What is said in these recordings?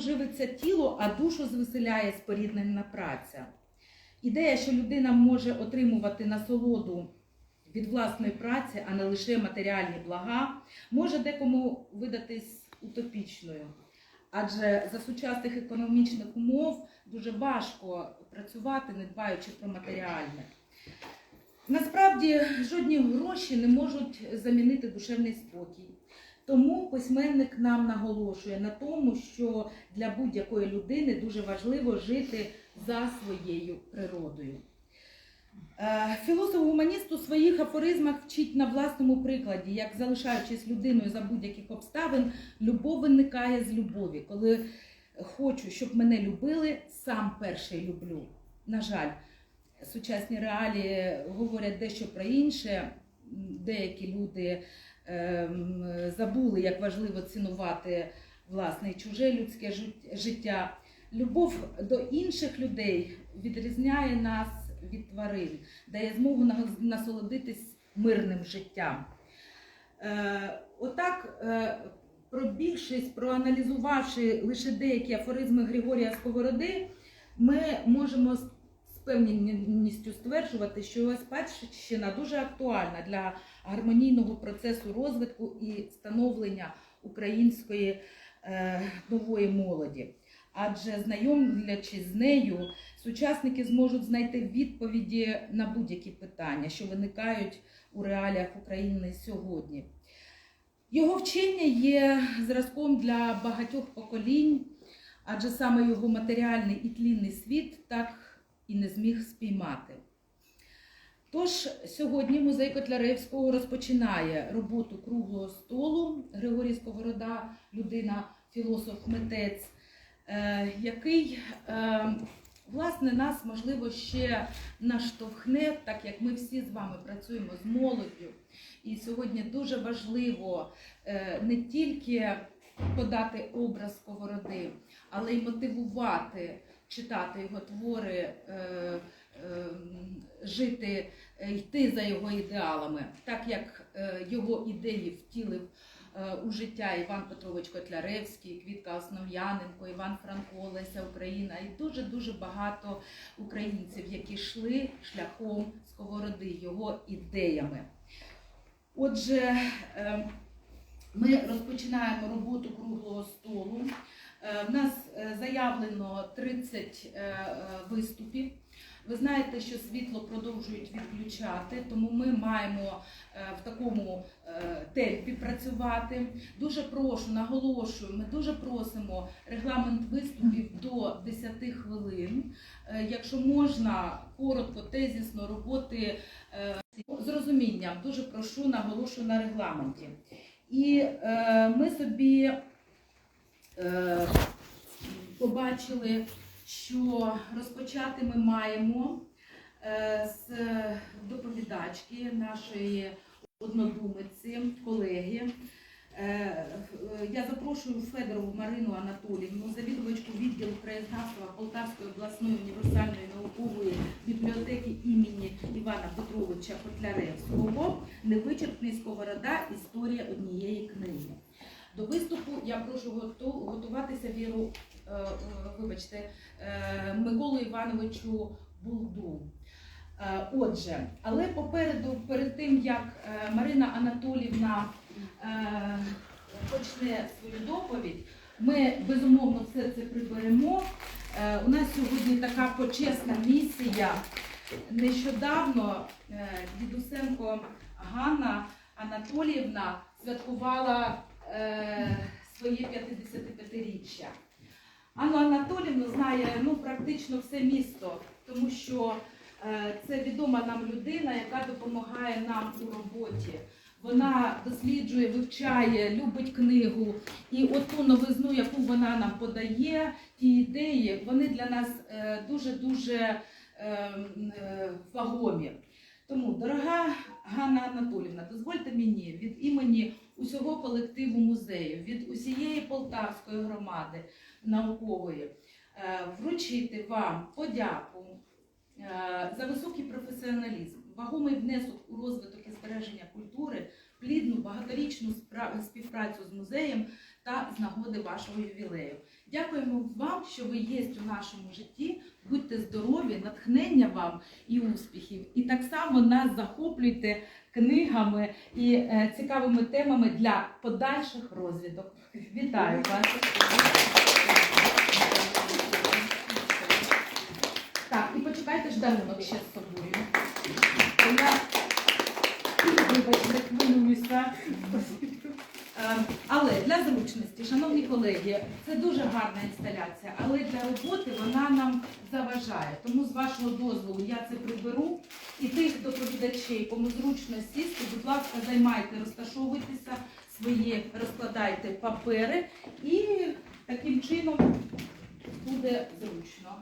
живиться тіло, а душу звеселяє споріднена праця. Ідея, що людина може отримувати насолоду від власної праці, а не лише матеріальні блага, може декому видатись утопічною. Адже за сучасних економічних умов дуже важко працювати, не дбаючи про матеріальне. Насправді жодні гроші не можуть замінити душевний спокій. Тому письменник нам наголошує на тому, що для будь-якої людини дуже важливо жити за своєю природою. Е, Філософ-гуманіст у своїх афоризмах вчить на власному прикладі, як залишаючись людиною за будь-яких обставин, любов виникає з любові. Коли хочу, щоб мене любили, сам перший люблю. На жаль, сучасні реалії говорять дещо про інше. Деякі люди забули, як важливо цінувати власне чуже людське життя. Любов до інших людей відрізняє нас від тварин, дає змогу насолодитись мирним життям. Е, отак, е, пробігшись, проаналізувавши лише деякі афоризми Григорія Сковороди, ми можемо певністю стверджувати, що спадщина дуже актуальна для гармонійного процесу розвитку і становлення української е, нової молоді. Адже знайомлячись з нею, сучасники зможуть знайти відповіді на будь-які питання, що виникають у реаліях України сьогодні. Його вчення є зразком для багатьох поколінь, адже саме його матеріальний і тлінний світ так і не зміг спіймати. Тож сьогодні музей Котляревського розпочинає роботу круглого столу Григорій Сковорода, людина, філософ, митець, е, який е, власне нас можливо ще наштовхне, так як ми всі з вами працюємо з молоддю. І сьогодні дуже важливо е, не тільки подати образ сковороди, але й мотивувати читати його твори, е, е, жити, е, йти за його ідеалами, так як його ідеї втілив у життя Іван Петрович Котляревський, Квітка Основ'яненко, Іван Франко, Леся Україна і дуже-дуже багато українців, які йшли шляхом сковороди, його ідеями. Отже, ми розпочинаємо роботу круглого столу. Е, В нас е, заявлено 30 е, виступів. Ви знаєте, що світло продовжують відключати, тому ми маємо в такому темпі працювати. Дуже прошу, наголошую, ми дуже просимо регламент виступів до 10 хвилин. Якщо можна, коротко, тезісно роботи з розумінням, дуже прошу, наголошую на регламенті. І ми собі побачили, що розпочати ми маємо е, з доповідачки нашої однодумиці, колеги. Е, е, Я запрошую Федорову Марину Анатоліївну, завідувачку відділу краєзнавства Полтавської обласної універсальної наукової бібліотеки імені Івана Петровича Котляревського Невичерпний сковорода Історія однієї книги. До виступу я прошу готу- готуватися віру, е, е, вибачте, е, Миколу Івановичу Булду. Отже, але попереду, перед тим як Марина Анатолівна почне свою доповідь, ми безумовно все це приберемо. У нас сьогодні така почесна місія. Нещодавно дідусенко Ганна Анатоліївна святкувала е, своє 55-річчя. Анну Анатоліївну знає ну, практично все місто, тому що е, це відома нам людина, яка допомагає нам у роботі. Вона досліджує, вивчає, любить книгу. І от ту новизну, яку вона нам подає, ті ідеї, вони для нас е, дуже-дуже е, м, е, вагомі. Тому, дорога Ганна Анатолівна, дозвольте мені від імені усього колективу музею, від усієї полтавської громади наукової е, вручити вам подяку е, за високий професіоналізм, вагомий внесок у розвиток і збереження культури, плідну багаторічну співпрацю з музеєм та з нагоди вашого ювілею. Дякуємо вам, що ви є у нашому житті. Будьте здорові, натхнення вам і успіхів. І так само нас захоплюйте книгами і е, цікавими темами для подальших розвідок. Вітаю вас! Так, і почекайте ж дарунок ще з собою. Вибачте, хвилююся. Е, Але для зручності, шановні колеги, це дуже гарна інсталяція, але для роботи вона нам заважає. Тому з вашого дозволу я це приберу. І тих доповідачей, кому зручно сісти, будь ласка, займайте, розташовуйтеся свої, розкладайте папери і таким чином буде зручно.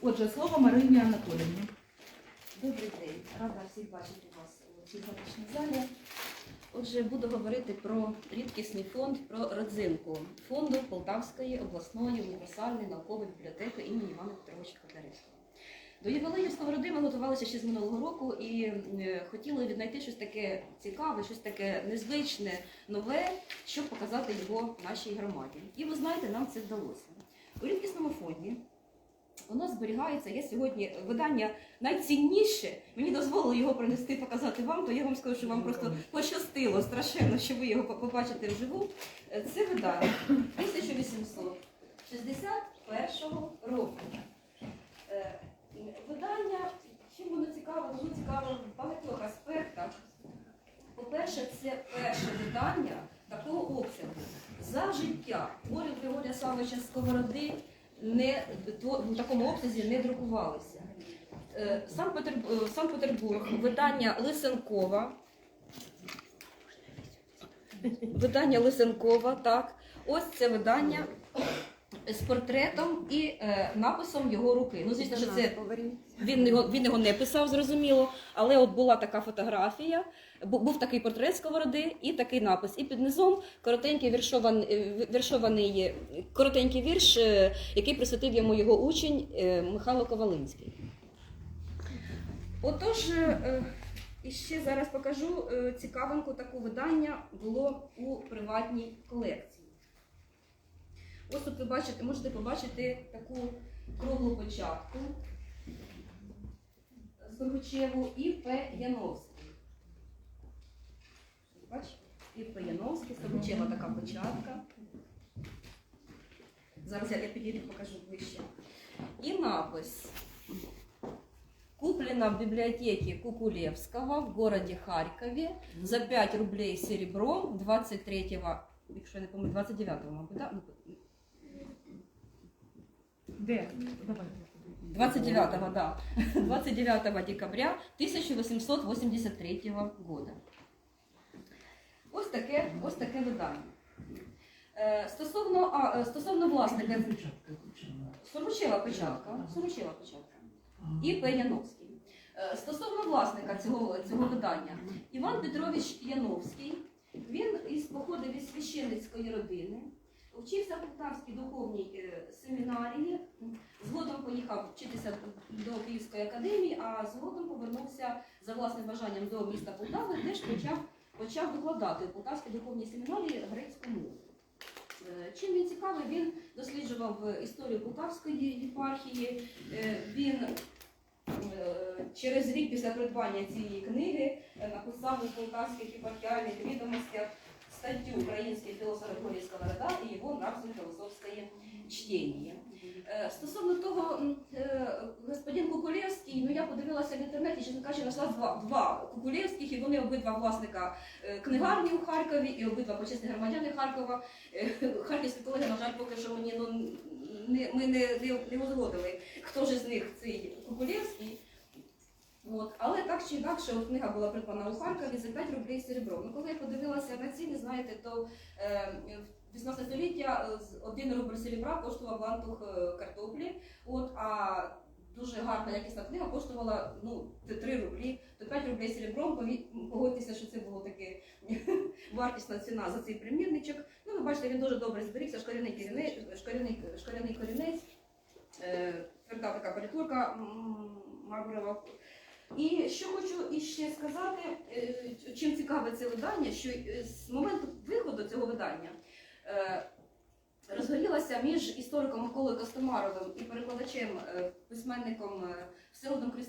Отже, слово Марині Анатоліївні. Добрий день, рада всіх бачити вас цій залі. Отже, буду говорити про рідкісний фонд, про родзинку фонду Полтавської обласної універсальної наукової бібліотеки імені Івана Петровича Котляревського. До ювілею сковороди ми готувалися ще з минулого року і е, хотіли віднайти щось таке цікаве, щось таке незвичне, нове, щоб показати його нашій громаді. І ви знаєте, нам це вдалося. У рідкісному фонді нас зберігається, є сьогодні видання найцінніше. Мені дозволили його принести, показати вам, то я вам скажу, що вам просто пощастило страшенно, що ви його побачите вживу. Е, Це видання 1861 року. Е, Видання, чим воно цікаве, воно цікаве в багатьох аспектах. По-перше, це перше видання такого обсягу. За життя творів Григорія Савича Сковороди не, в такому обсязі не друкувалися. Е, Санкт-Петербург, Санкт-Петербург, видання Лисенкова. Видання Лисенкова, так. Ось це видання з портретом і е, написом його руки. Ну, звісно, що це він його, він його не писав, зрозуміло, але от була така фотографія, бу- був такий портрет сковороди і такий напис. І під низом коротенький віршований, е, віршований е, коротенький вірш, е, який присвятив йому його учень е, Михайло Ковалинський. Отож, е, і ще зараз покажу е, цікавинку таку видання було у приватній колекції. Ось тут ви бачите, можете побачити таку круглу початку. Сургучеву і П. Яновський. Бачите? І П. Яновський, Сургучева така початка. Зараз я, підійду покажу ближче. І напис. Куплена в библиотеке Кукулевского в городе Харькове за 5 рублей серебром 23-го, якщо я не пам'ятаю, 29-го, мабуть, да? Де? Давай. 29, да. 29 декабря 1883 года. Ось таке, ось таке видання. Е, Стосовно, а, е, стосовно власника, Суручева печатка, Суручева печатка і П. Яновський. Е, Стосовно власника цього, цього видання, Іван Петрович Яновський, він із походив із священницької родини, вчився в Полтавській духовній е, семінарії, згодом поїхав вчитися до Київської академії, а згодом повернувся за власним бажанням до міста Полтави, де ж почав, почав викладати у Полтавській духовній семінарії грецьку мову. Е, Чим він цікавий, він досліджував історію Полтавської єпархії. Е, Він е, через рік після придбання цієї книги написав у полтавських єпархіальних відомостях статтю «Український філософ Григорій Сковорода і його нравственно філософське чтення. Е, Стосовно того, е, господин Кукулєвський, ну я подивилася в інтернеті, чесно кажучи, знайшла два, два Кукулєвських, і вони обидва власника е, книгарні у Харкові, і обидва почесні громадяни Харкова. Е, Харківські колеги, на жаль, поки що мені ну, не, ми не, не, не узгодили, хто ж із них цей Кукулєвський. От. Але так чи інакше, книга була придбана у Харкові за 5 рублей серебром. Ну, коли я подивилася на ціни, знаєте, то е, в 18 століття е, 1 рубль серебра коштував лантух е, картоплі, от, а дуже гарна якісна книга коштувала ну, 3 рублі, то 5 рублей серебром, погодьтеся, що це було таке вартісна ціна за цей примірничок. Ну, ви бачите, він дуже добре зберігся, шкіряний корінець, шкіряний, шкіряний корінець, е, тверда така політурка мармурова. І що хочу іще сказати, е, чим цікаве це видання, що е, з моменту виходу цього видання е, розгорілася між істориком Миколою Костомаровим і перекладачем, письменником Всеволодом